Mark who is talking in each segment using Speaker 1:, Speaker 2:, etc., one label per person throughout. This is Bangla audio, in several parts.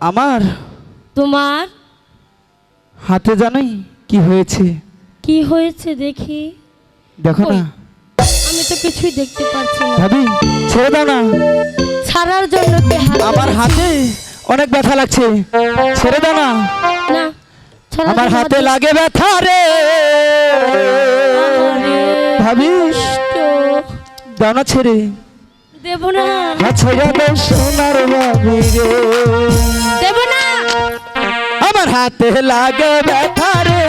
Speaker 1: আমার
Speaker 2: তোমার
Speaker 1: হাতে জানোই কি হয়েছে।
Speaker 2: কি হয়েছে দেখি।
Speaker 1: দেখো না।
Speaker 2: আমি তো কিছুই দেখতে পাচ্ছি না।
Speaker 1: ভাবি ছেড়ে দাও না।
Speaker 2: ছাড়ার জন্য কি হাত
Speaker 1: আমার হাতে অনেক ব্যথা লাগছে। ছেড়ে দাও না।
Speaker 2: না
Speaker 1: আমার হাতে লাগে ব্যথা রে। ভাবি দাও না ছেড়ে।
Speaker 2: দেব না।
Speaker 1: আচ্ছা সোনার ভাবি রে।
Speaker 2: না
Speaker 1: আমার হাতে লাগে ব্যথা রে।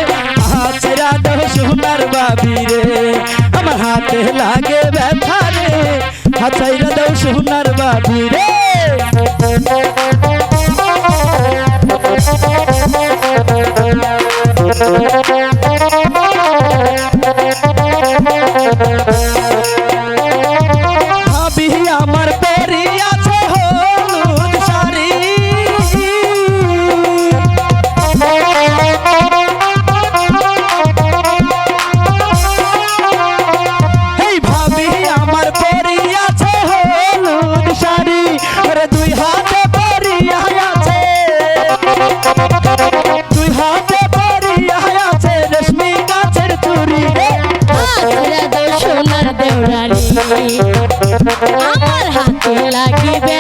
Speaker 1: হাতরা দেব সোনার বাবি রে। আমার হাতে লাগে ব্যথা রে। হাতরা দেব সোনার বাবি রে। ভাবি আমার হাতে
Speaker 2: লাগে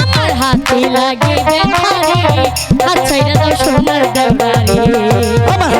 Speaker 2: আমার হাতে লাগে ব্যথারে হাত ছাইরা দাও সোনার দেওরারি
Speaker 1: আমার